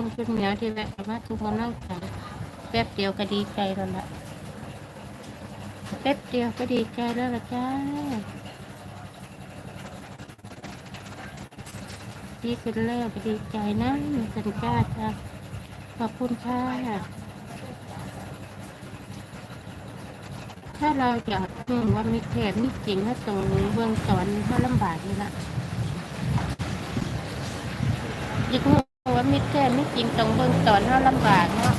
คุณคุณเหมียวที่แวะเข้ามาทุกกำลังใจแป๊บเดียวก็ดีใจแล้วล่ะแป๊บเดียวก็ดีใจแล้วล่ะจ้าดีขึ้นแล้วก็ดีใจนะสันจ้าจ้าขอบคุณค่ะถ้าเราอยากรู้ว่ามีแถบมีจริงถ้าตรงเบื้องสอนถ้าลำบากนี่ละอยา ไม่จริงตรงเบื้องตอนเราลำบากเนาะ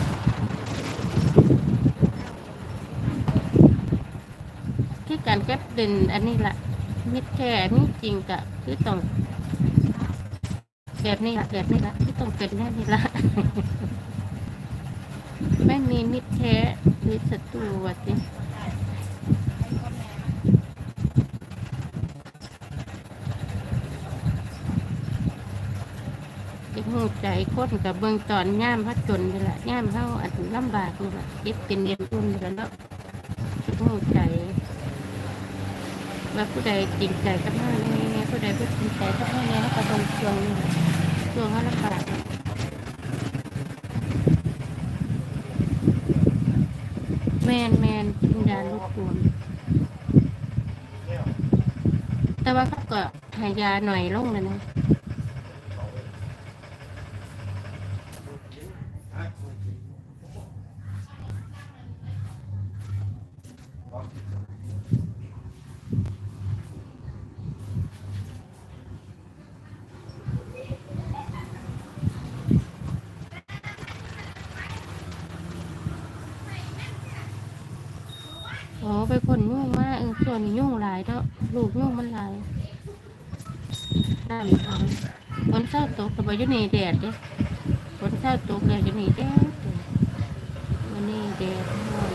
ที่การเก็บเด่นอันนี้ละมิตรแท้ไม่จริงกะคือต้องแบบนี้ละแบบนี้ละที่ต้องเป็นแน่นี่ละไม่มีมิตรแท้หรือศัตรูวะสิ จะหูใจคนกับเบื้องตอนย่ามพระจนนี่แหละย่ามเข้าอันลำบากนี่แหละเก็บเป็นเรียนอุ่นนี่แหละเนาะจะหูใจว่าผู้ใดจริงใจกับเฮาแน่ผู้ใดผู้จริงใจกับเฮาแน่เขาก็ต้องช่วงนี้แหละช่วงเขาลำบากแมนแมนจินดาลูกปูนแต่ว่าเขาก็หายาหน่อยลงเลยนะ อ๋อไปผลยุ่งมากเออส่วนนี้ยุ่งหลายเนาะลูกยุ่งมันหลายน้ำทางฝนเศร้าตกแต่ว่าอยู่นี่แดดเด้ฝนเศร้าตกแล้วอยู่นี่แดดวันนี้แดดร้อน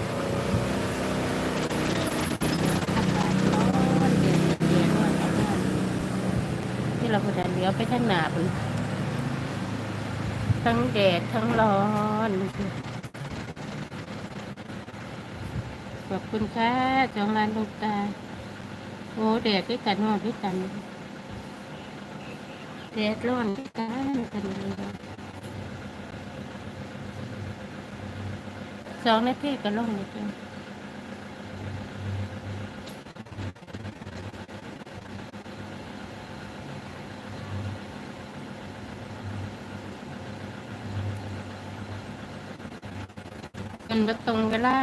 อากาศร้อนแดดแดดร้อนอากาศที่ เราพอจะเลี้ยวไปทางหนาพุ่นทั้งแดดทั้งร้อนขอบคุณค่ะจองร้านลูกตาโอ้แดดด้วยกันร้อนด้วยกันแดดร้อนด้วยกันกันเลยสองนาทีก็ลงเลยจ้ะ มันก็ตรงเวลา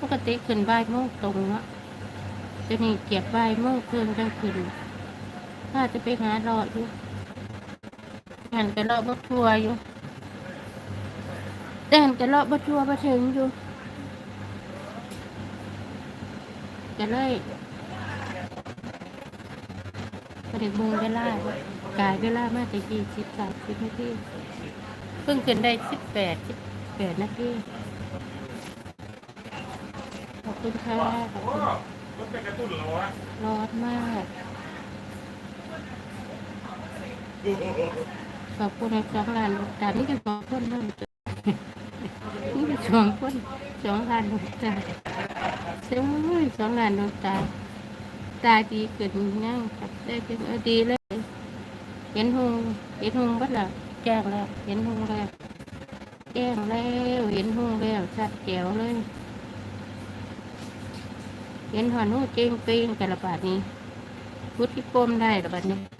ปกติขึ้นบ่ายโมงตรงเนาะจะนี่เก็บบ่ายโมงคืนจังขึ้นถ้าจะไปหารออยู่งานก็รอบัทัวร์อยู่แต่หันก็รอบัทัวร์มาถึงอยู่ก็เลยก็ได้เบิ่งเวลากายเวลามาแต่ยี่สิบสามสิบนาทีเพิ่งขึ้นได้สิบแปดสิบแปดนาที อบคุณค่ะขอบคุณรถเป็นกระตุ้นเหรอวะร้อนมาก ขอบคุณสองล้านลูกตานี่จะสองคนเท่านั้นนี่จะสองคนสองล้านลูกตาเจ้าสองล้านลูกตา ตาดีเกินนั่งกับได้เป็นดีเลย เห็นหงเห็นหงบัดละแจ้งแล้ว เห็นหงแล้ว แจ้งแล้ว เห็นหงแล้วชัดแจ๋วเลย เห็นหัวนู้เจงเป้งกันละบาดนี้พุทธิปมได้ระบาดนี้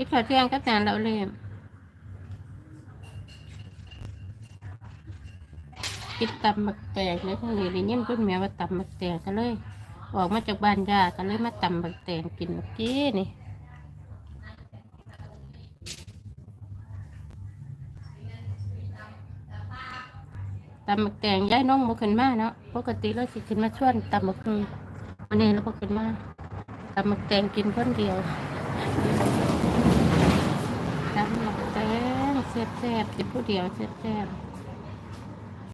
กินข้าวเที่ยงก็จานเราเลยกินตำหมักแตงเลยทั้งนี้เลยเนี่ยคุณแม่ว่าตำหมักแตงกันเลย ออกมาจากบ้านยากันเลยมาตำหมักแตงกินเมื่อกี้นี่ตำหมักแตงย้ายน้องมาขึ้นมาเนาะปกติเราสิขึ้นมาชวนตำหมักคือวันนี้เราก็ขึ้นมาตำหมักแตงกินคนเดียว ตำหมักแตง แซ่บๆกินผู้เดียวแซ่บๆ